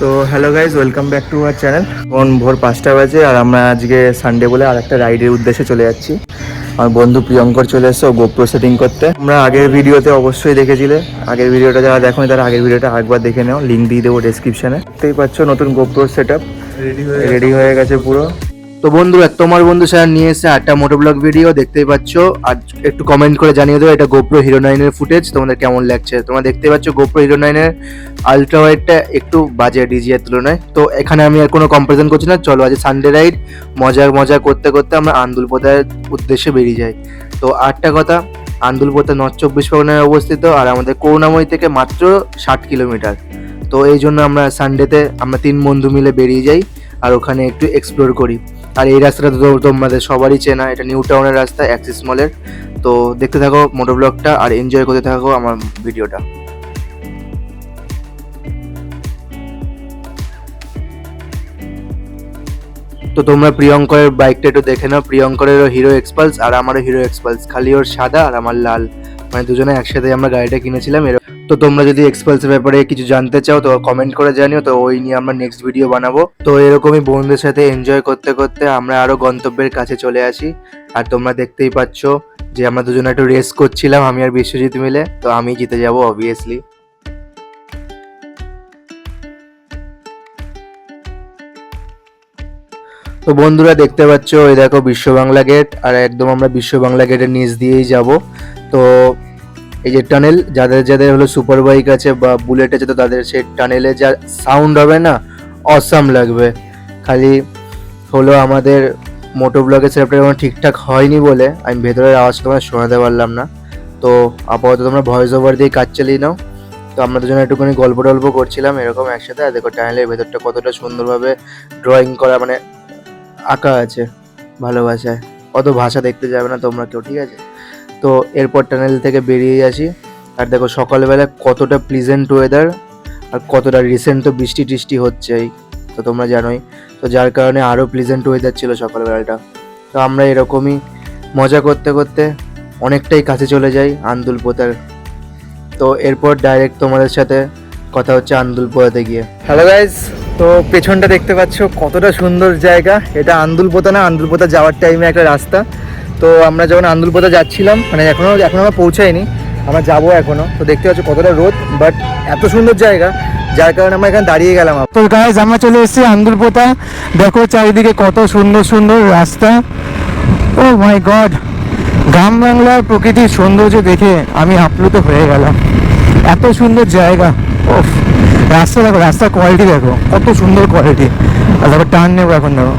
তো hello guys welcome back to our channel এখন ভোর পাঁচটা বাজে আর আমরা আজকে সানডে বলে আর একটা রাইডের উদ্দেশ্যে চলে যাচ্ছি। আমার বন্ধু প্রিয়ঙ্কর চলে এসছে গোপ্রো সেটিং করতে। আমরা আগের ভিডিওতে অবশ্যই দেখেছিলে। আগের ভিডিওটা যারা দেখো তারা আগের ভিডিওটা একবার দেখে নেও। লিঙ্ক দিয়ে দেবো ডিসক্রিপশানে দেখতেই পাচ্ছ নতুন গোপ্রোর সেট আপ রেডি হয়ে রেডি হয়ে গেছে পুরো। তো বন্ধুরা তোমার বন্ধু স্যার নিয়ে এসে একটা মোটো ব্লগ ভিডিও দেখতেই পাচ্ছ। আর একটু কমেন্ট করে জানিয়ে দেবো এটা গোপ্রো হিরো নাইনের ফুটেজ তোমাদের কেমন লাগছে? তোমরা দেখতে পাচ্ছ গোপ্রো হিরো নাইনের আলট্রা ওয়াইডটা একটু বাজে ডিজি এর তুলনায়। তো এখানে আমি আর কোনো কম্পারিজন করছি না, চলো আজ সানডে রাইড মজার মজা করতে করতে আমরা আন্দুল পোতার উদ্দেশ্যে বেরিয়ে যাই। তো আটটা কথা, আন্দুল পোতা নর্থ চব্বিশ পরগনায় অবস্থিত আর আমাদের করুণাময়ী থেকে মাত্র ষাট কিলোমিটার। তো এই জন্য আমরা সানডেতে আমরা তিন বন্ধু মিলে বেরিয়ে যাই আর ওখানে একটু এক্সপ্লোর করি। আর এই রাস্তাটা তো তোমাদের সবারই চেনা, এটা নিউ টাউনের রাস্তা অ্যাক্সিস মলের তো দেখতে থাকো মোটো ব্লগটা আর এনজয় করতে থাকো আমার ভিডিওটা তো তোমরা প্রিয়ঙ্করের বাইকটা একটু দেখে নাও। প্রিয়ঙ্করেরও হিরো এক্সপালস আর আমারও হিরো এক্সপালস খালি ওর সাদা আর আমার লাল। মানে দুজনে একসাথে আমরা গাড়িটা কিনেছিলাম এর তো তোমরা যদি এক্সপালসের ব্যাপারে কিছু জানতে চাও, তো কমেন্ট করে জানিও। তো ওই নিয়ে আমরা নেক্সট ভিডিও বানাবো। তো এরকমই বন্ধুদের সাথে এনজয় করতে করতে আমরা আরও গন্তব্যের কাছে চলে আসি। আর তোমরা দেখতেই পাচ্ছ যে আমরা দুজনে একটু রেস করছিলাম, আমি আর বিশ্বজিৎ মিলে। তো আমি জিতে যাব অবভিয়াসলি তো বন্ধুরা দেখতে পাচ্ছ ওই দেখো বিশ্ব বাংলা গেট আর একদম আমরা বিশ্ব বাংলা গেটের নিচ দিয়েই যাব। তো এই যে টানেল, যাদের যাদের হলো সুপার বাইক আছে বা বুলেট আছে, তো তাদের সেই টানেলে যা সাউন্ড হবে না অসাম লাগবে। খালি হলো আমাদের মোটো ব্লগের সেটআপটা যখন ঠিকঠাক হয়নি বলে, আমি ভেতরের আওয়াজ তোমার শোনাতে পারলাম না। তো আপাতত তোমরা ভয়েস ওভার দিয়ে কাজ চালিয়ে নাও। তো আমরা দুজনে একটুখানি গল্প টল্প করছিলাম এরকম একসাথে, আর দেখো টানেলের ভেতরটা কতটা সুন্দরভাবে ড্রয়িং করা মানে আঁকা আছে ভালোবাসায়। অত ভাষা দেখতে যাবে না তোমরা কেউ, ঠিক আছে? তো এরপর টানেল থেকে বেরিয়ে আসি। আর দেখো সকালবেলা কতটা প্লিজেন্ট ওয়েদার আর কতটা রিসেন্ট তো বৃষ্টি টিষ্টি হচ্ছেই, তো তোমরা জানোই। তো যার কারণে আরও প্লিজেন্ট ওয়েদার ছিল সকালবেলাটা। তো আমরা এরকমই মজা করতে করতে অনেকটাই কাছে চলে যাই আন্দুল পোতার তো এরপর ডাইরেক্ট তোমাদের সাথে কথা হচ্ছে আন্দুল পোতাতে গিয়ে। হ্যালো গাইজ তো পেছনটা দেখতে পাচ্ছ কতটা সুন্দর জায়গা। এটা আন্দুলপোতা না, আন্দুলপোতা যাওয়ার টাইমে একটা রাস্তা। তো আমরা যখন আন্দুলপোতা যাচ্ছিলাম মানে এখনও এখন আমরা পৌঁছাইনি, আমরা যাব এখনও। তো দেখতে পাচ্ছ কতটা রোদ বাট এত সুন্দর জায়গা, যার কারণে আমরা এখানে দাঁড়িয়ে গেলাম তো গাইজ আমরা চলে এসেছি আন্দুলপোতা দেখো চারিদিকে কত সুন্দর সুন্দর রাস্তা। ও মাই গড গ্রাম বাংলার প্রকৃতির সৌন্দর্য দেখে আমি আপ্লুত হয়ে গেলাম। এত সুন্দর জায়গা। ওফ রাস্তা দেখো, রাস্তার কোয়ালিটি দেখো। কত সুন্দর কোয়ালিটি আর দেখো টার্ন নেব এখন দেখো।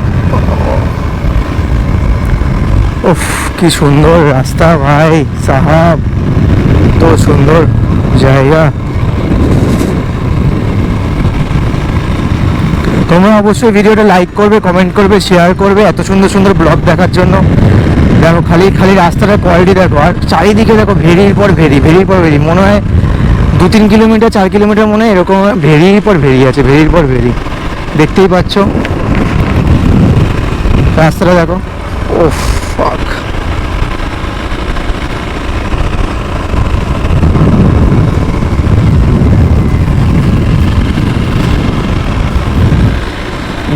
উফ, কি সুন্দর রাস্তা ভাই, সাহাব, তো সুন্দর জায়গা। তোমরা অবশ্যই ভিডিওটা লাইক করবে কমেন্ট করবে শেয়ার করবে, এত সুন্দর সুন্দর ব্লগ দেখার জন্য। দেখো, খালি খালি রাস্তাটার কোয়ালিটি দেখো, আর চারিদিকে দেখো, ভেরির পর ভেরি, ভেরির পর ভেরি। মনে হয় দু তিন কিলোমিটার চার কিলোমিটার মনে হয় এরকম ভেরির পর ভেরি আছে, ভেরির পর ভেরি। দেখতেই পাচ্ছ? রাস্তাটা দেখো। ও ফাক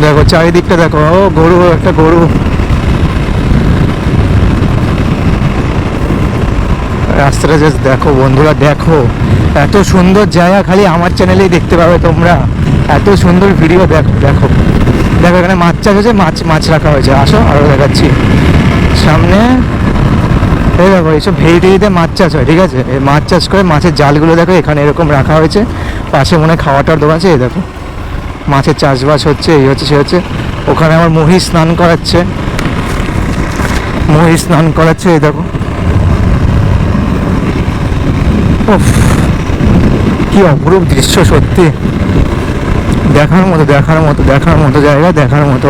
দেখো, চারিদিকটা দেখো, ও, গরু, একটা গরু। রাস্তাটা জাস্ট দেখো, বন্ধুরা, দেখো। এত সুন্দর জায়গা খালি আমার চ্যানেলেই দেখতে পাবে তোমরা। এত সুন্দর ভিডিও দেখো দেখো। দেখো, এখানে মাছ চাষ হয়েছে, মাছ মাছ রাখা হয়েছে। আসো আরও দেখাচ্ছি। সামনে, এই দেখো, এইসব ভেড়ি টেড়িতে মাছ চাষ হয়, ঠিক আছে? এই মাছ চাষ করে মাছের জালগুলো দেখো, এখানে এরকম রাখা হয়েছে। পাশে মনে হয় খাওয়াটার দোকান আছে, এই দেখো। মাছের চাষবাস হচ্ছে, এই হচ্ছে, সে হচ্ছে। ওখানে আমার মহিষ স্নান করাচ্ছে। মহিষ স্নান করাচ্ছে, এই দেখো। কি অপরূপ দৃশ্য সত্যি। দেখার মতো দেখার মতো দেখার মতো জায়গা, দেখার মতো।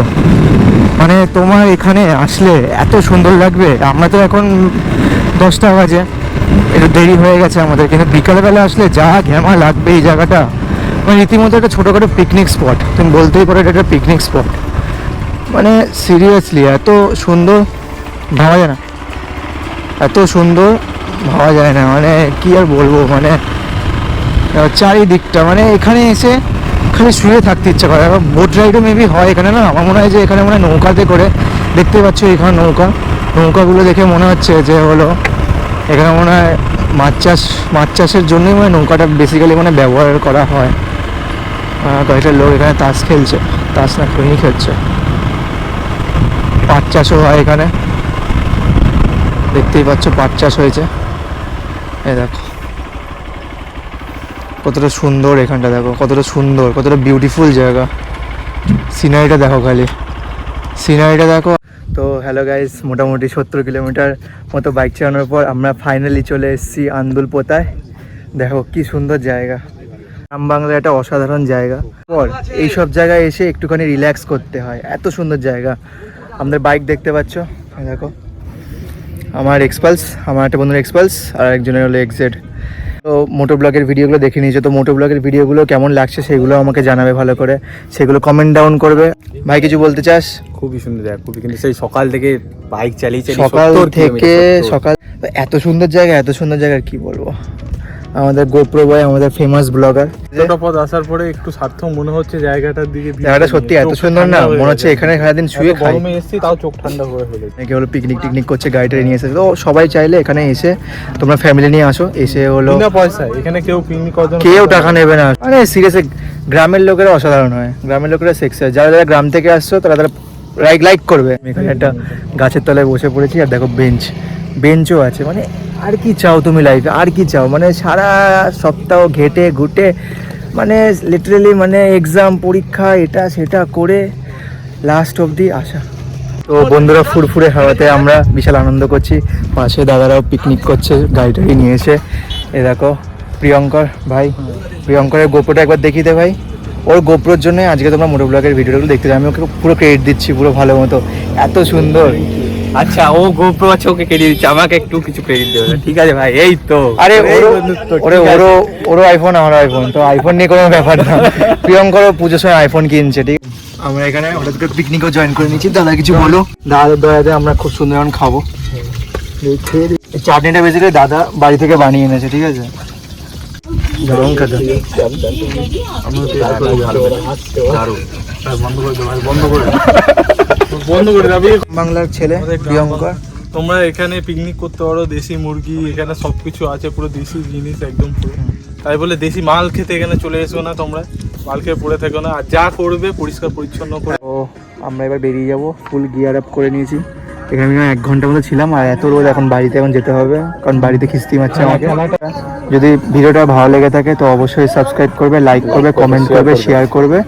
মানে তোমার এখানে আসলে এত সুন্দর লাগবে। আমরা তো এখন দশটা বাজে। একটু দেরি হয়ে গেছে আমাদের। কিন্তু বিকালবেলা আসলে যা ঘেমা লাগবে এই জায়গাটা। মানে রীতিমতো একটা ছোটোখাটো পিকনিক স্পট তুমি বলতেই পারো এটা একটা পিকনিক স্পট মানে সিরিয়াসলি এত সুন্দর ভাবা যায় না। এত সুন্দর ভাবা যায় না। মানে কি আর বলব? মানে চারিদিকটা। মানে এখানে এসে খালি শুয়ে থাকতে ইচ্ছা করে। বোট রাইডও মেবি হয় এখানে না, আমার মনে হয় যে এখানে মনে হয় নৌকাতে করে দেখতে পাচ্ছ এখানে নৌকা। নৌকাগুলো দেখে মনে হচ্ছে যে হলো, এখানে মনে হয় মাছ চাষ, মাছ চাষের জন্যই মানে নৌকাটা বেসিক্যালি মানে ব্যবহার করা হয়। কয়েকটা লোক এখানে তাস খেলছে, তাস না, খৈনি খেলছে। পাট চাষও হয় এখানে। দেখতেই পাচ্ছ পাট চাষ হয়েছে। এই দেখো। কতটা সুন্দর এখানটা, দেখো, কতটা সুন্দর, কতটা বিউটিফুল জায়গা। সিনারিটা দেখো খালি। সিনারিটা দেখো। তো হ্যালো গাইস মোটামুটি সত্তর কিলোমিটার মতো বাইক চালানোর পর আমরা ফাইনালি চলে এসেছি আন্দুল পোতায়। দেখো কি সুন্দর জায়গা। গ্রাম একটা অসাধারণ জায়গা। পর এই সব জায়গায় এসে একটুখানি রিল্যাক্স করতে হয়। এত সুন্দর জায়গা। আমাদের বাইক দেখতে পাচ্ছ? দেখো। আমার এক্সপালস আমার একটা বন্ধুর এক্সপালস আর একজনের হলো এক্সেড তো মোটো ব্লগের ভিডিওগুলো দেখে নিয়েছো। তো মোটো ব্লগের ভিডিওগুলো কেমন লাগছে সেগুলো আমাকে জানাবে ভালো করে। সেগুলো কমেন্ট ডাউন করবে। ভাই কিছু বলতে চাস? খুবই সুন্দর জায়গা খুবই কিন্তু সেই সকাল থেকে বাইক চালিয়ে সকাল থেকে সকাল এত সুন্দর জায়গা এত সুন্দর জায়গা কি বলব? আমাদের গোপ্রো বয় আমাদের ফেমাস ব্লগার এতটা পথ আসার পরে একটু সার্থক মনে হচ্ছে জায়গাটার দিকে জায়গাটা সত্যি এত সুন্দর না মনে হচ্ছে এখানে সারাদিন শুয়ে খাই। গরমে এসেছি তাও চোখ ঠান্ডা হয়ে হয়ে অনেকে হলো পিকনিক টিকনিক করছে গাড়িটা নিয়ে এসেছে তো সবাই চাইলে এখানে এসে তোমরা ফ্যামিলি নিয়ে আসো এসে হলো বিনা পয়সায় এখানে কেউ পিকনিক করার কেউ টাকা নেবে না। মানে সিরিয়াসলি গ্রামের লোকেরা অসাধারণ হয়। গ্রামের লোকেরা সেক্স হয়। যারা যারা গ্রাম থেকে আসছো তারা তারা লাইক লাইক করবে। আমি এখানে একটা গাছের তলায় বসে পড়েছি আর দেখো বেঞ্চ বেঞ্চও আছে। মানে আর কি চাও তুমি লাইফে আর কি চাও? মানে সারা সপ্তাহ ঘেটে, ঘুটে মানে লিটারেলি মানে এক্সাম পরীক্ষা, এটা, সেটা করে লাস্ট অবধি আসা। তো বন্ধুরা ফুরফুরে হাওয়াতে আমরা বিশাল আনন্দ করছি। পাশে দাদারাও পিকনিক করছে গাড়ি টাড়ি নিয়ে এসে এ দেখো, প্রিয়ঙ্কর ভাই। প্রিয়ঙ্করের গোপ্রোটা একবার দেখিয়ে দে ভাই। ওর গোপ্রোর জন্য আজকে তোমরা মোটো ব্লগের ভিডিওগুলো দেখতে আমি ওকে পুরো ক্রেডিট দিচ্ছি, পুরো ভালো মতো। এত সুন্দর। আচ্ছা ও গোপ্রো আছে ওকে ক্রেডিট দিচ্ছে। আমাকে একটু কিছু ক্রেডিট দেবে। ঠিক আছে ভাই এই তো। আরে ওরে ওরও ওরও আইফোন আমার আইফোন তো আইফোন নিয়ে কোনো ব্যাপার না। প্রিয়ঙ্করও পুজোর সময় আইফোন কিনছে ঠিক আমরা এখানে হঠাৎ করে পিকনিকও জয়েন করে নিয়েছি। দাদা কিছু বলো। দাদার দয়াতে আমরা খুব সুন্দর খাব। এই চাটনিটা বেসিক্যালি দাদা বাড়ি থেকে বানিয়ে এনেছে ঠিক আছে? দারুণ খেতে। বন্ধ করে যাবি বাংলার ছেলে প্রিয়ঙ্কর তোমরা এখানে পিকনিক করতে পারো দেশি মুরগি এখানে সবকিছু আছে পুরো দেশি জিনিস একদম পুরো তাই বলে দেশি মাল খেতে এখানে চলে এসো না তোমরা। মাল খেয়ে পড়ে থেকো না। আর যা করবে পরিষ্কার পরিচ্ছন্ন করে আমরা এবার বেরিয়ে যাব। ফুল গিয়ার আপ করে নিয়েছি। এখানে আমি এক ঘণ্টার মতো ছিলাম আর এত রোদ এখন বাড়িতে এখন যেতে হবে কারণ বাড়িতে খিস্তি মারছে আমাকে। যদি ভিডিওটা ভালো লেগে থাকে তো অবশ্যই সাবস্ক্রাইব করবে লাইক করবে কমেন্ট করবে শেয়ার করবে।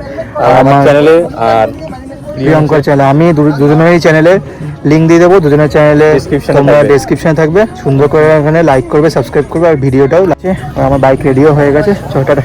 আর আমার চ্যানেলে আর প্রিয়ঙ্কর চ্যানেল আমি দুজনেরই চ্যানেলে লিঙ্ক দিয়ে দেবো দুজনের চ্যানেলে তোমরা থাকবে। থাকবে। সুন্দর করে এখানে লাইক করবে সাবস্ক্রাইব করবে আর ভিডিওটাও লাগছে। আর আমার বাইক রেডিও হয়ে গেছে। ছোটাটা